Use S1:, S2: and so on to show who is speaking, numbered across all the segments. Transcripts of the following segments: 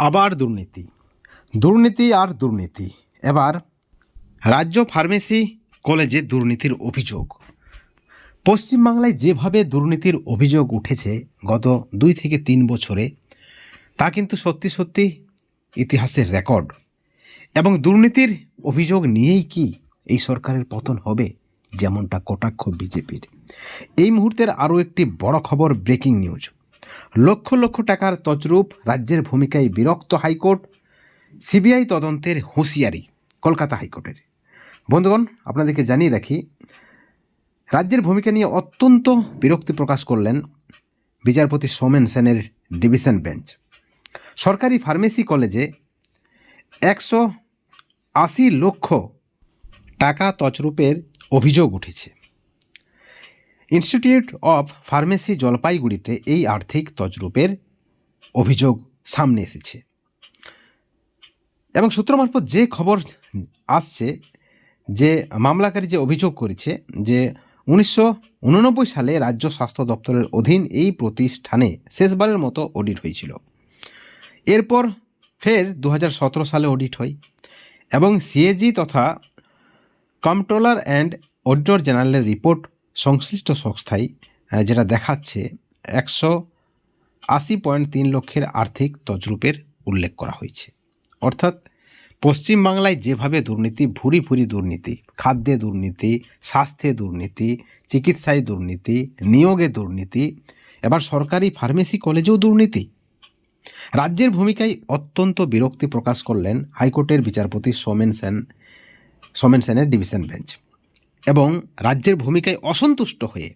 S1: আবার দুর্নীতি। দুর্নীতি আর দুর্নীতি। এবার রাজ্য ফার্মেসি কলেজে দুর্নীতির অভিযোগ। পশ্চিমবাংলায় যেভাবে দুর্নীতির অভিযোগ উঠেছে গত দুই থেকে তিন বছরে, তা কিন্তু সত্যি সত্যি ইতিহাসের রেকর্ড। এবং দুর্নীতির অভিযোগ নিয়েই কি এই সরকারের পতন হবে, যেমনটা কটাক্ষ বিজেপির? এই মুহূর্তের আরও একটি বড় খবর ব্রেকিং নিউজ। লক্ষ লক্ষ টাকার তজরূপ রাজ্যের ভূমিকায় বিরক্ত হাইকোর্ট, সিবিআই তদন্তের হুঁশিয়ারি কলকাতা হাইকোর্টের। বন্ধুগণ, আপনাদেরকে জানিয়ে রাখি, রাজ্যের ভূমিকা নিয়ে অত্যন্ত বিরক্তি প্রকাশ করলেন বিচারপতি সোমেন সেনের ডিভিশন বেঞ্চ। সরকারি ফার্মেসি কলেজে একশো আশি লক্ষ টাকা তছরূপের অভিযোগ উঠেছে। ইনস্টিটিউট অফ ফার্মেসি জলপাইগুড়িতে এই আর্থিক তজরূপের অভিযোগ সামনে এসেছে। এবং সূত্র মারফত যে খবর আসছে, যে মামলাকারী যে অভিযোগ করেছে, যে উনিশশো উননব্বই সালে রাজ্য স্বাস্থ্য দপ্তরের অধীন এই প্রতিষ্ঠানে শেষবারের মতো অডিট হয়েছিল। এরপর ফের দু হাজার সতেরো সালে অডিট হয় এবং সিএজি তথা কন্ট্রোলার অ্যান্ড অডিটর জেনারেলের রিপোর্ট সংশ্লিষ্ট সংস্থায় যেটা দেখাচ্ছে একশো আশি পয়েন্ট তিন লক্ষের আর্থিক তজরূপের উল্লেখ করা হয়েছে। অর্থাৎ পশ্চিমবাংলায় যেভাবে দুর্নীতি, ভুরি ভুরি দুর্নীতি, খাদ্যে দুর্নীতি, স্বাস্থ্যে দুর্নীতি, চিকিৎসায় দুর্নীতি, নিয়োগে দুর্নীতি, এবার সরকারি ফার্মেসি কলেজেও দুর্নীতি। রাজ্যের ভূমিকায় অত্যন্ত বিরক্তি প্রকাশ করলেন হাইকোর্টের বিচারপতি সোমেন সেন, সোমেন সেনের ডিভিশন বেঞ্চ। এবং রাজ্যের ভূমিকায় অসন্তুষ্ট হয়ে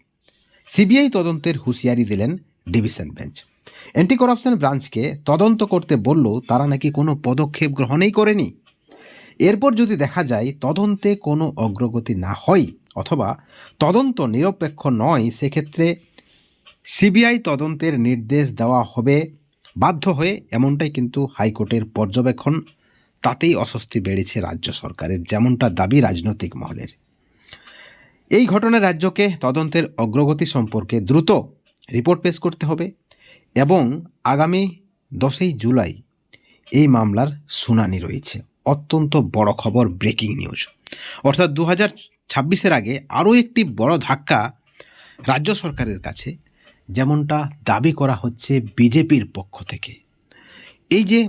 S1: সিবিআই তদন্তের হুঁশিয়ারি দিলেন ডিভিশন বেঞ্চ। অ্যান্টি করাপশন ব্রাঞ্চকে তদন্ত করতে বললেও তারা নাকি কোনো পদক্ষেপ গ্রহণই করেনি। এরপর যদি দেখা যায় তদন্তে কোনো অগ্রগতি না হয় অথবা তদন্ত নিরপেক্ষ নয়, সেক্ষেত্রে সিবিআই তদন্তের নির্দেশ দেওয়া হবে বাধ্য হয়ে, এমনটাই কিন্তু হাইকোর্টের পর্যবেক্ষণ। তাতেই অস্বস্তি বেড়েছে রাজ্য সরকারের, যেমনটা দাবি রাজনৈতিক মহলের। এই ঘটনায় রাজ্যকে তদন্তের অগ্রগতি সম্পর্কে দ্রুত রিপোর্ট পেশ করতে হবে এবং আগামী দশই জুলাই এই মামলার শুনানি রয়েছে। অত্যন্ত বড় খবর ব্রেকিং নিউজ। অর্থাৎ দু হাজার ছাব্বিশের আগে আরও একটি বড় ধাক্কা রাজ্য সরকারের কাছে, যেমনটা দাবি করা হচ্ছে বিজেপির পক্ষ থেকে। এই যে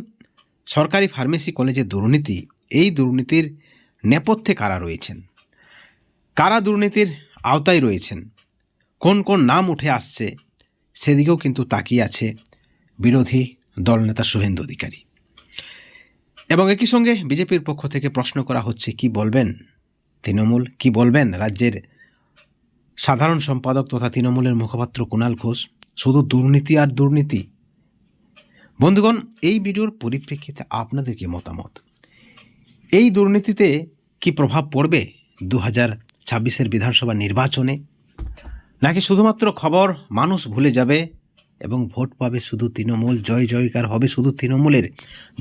S1: সরকারি ফার্মেসি কলেজে দুর্নীতি, এই দুর্নীতির নেপথ্যে কারা রয়েছেন? কারা দুর্নীতির আওতায় রয়েছেন? কোন কোন নাম উঠে আসছে? সেদিকেও কিন্তু তাকিয়ে আছে বিরোধী দলনেতা শুভেন্দু অধিকারী। এবং একই সঙ্গে বিজেপির পক্ষ থেকে প্রশ্ন করা হচ্ছে, কি বলবেন তৃণমূল? কি বলবেন রাজ্যের সাধারণ সম্পাদক তথা তৃণমূলের মুখপাত্র কুণাল ঘোষ? শুধু দুর্নীতি আর দুর্নীতি? বন্ধুগণ, এই ভিডিওর পরিপ্রেক্ষিতে আপনাদের কি মতামত? এই দুর্নীতিতে কি প্রভাব পড়বে? দু হাজার ছাব্বিশের বিধানসভা নির্বাচনে। নাকি শুধুমাত্র খবর, মানুষ ভুলে যাবে এবং ভোট পাবে শুধু তৃণমূল? জয় জয়কার হবে শুধু তৃণমূলের?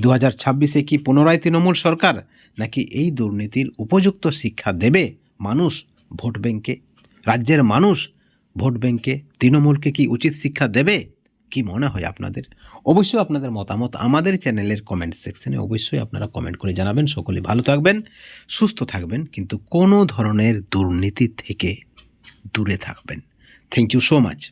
S1: দু হাজার ছাব্বিশে কি পুনরায় তৃণমূল সরকার? নাকি এই দুর্নীতির উপযুক্ত শিক্ষা দেবে মানুষ ভোট ব্যাংকে? রাজ্যের মানুষ ভোট ব্যাংকে তৃণমূলকে কি উচিত শিক্ষা দেবে? কি মনে হয় আপনাদের? অবশ্যই আপনাদের মতামত আমাদের চ্যানেলের কমেন্ট সেকশনে অবশ্যই আপনারা কমেন্ট করে জানাবেন। সকলে ভালো থাকবেন, সুস্থ থাকবেন, কিন্তু কোনো ধরনের দুর্নীতি থেকে দূরে থাকবেন। Thank you so much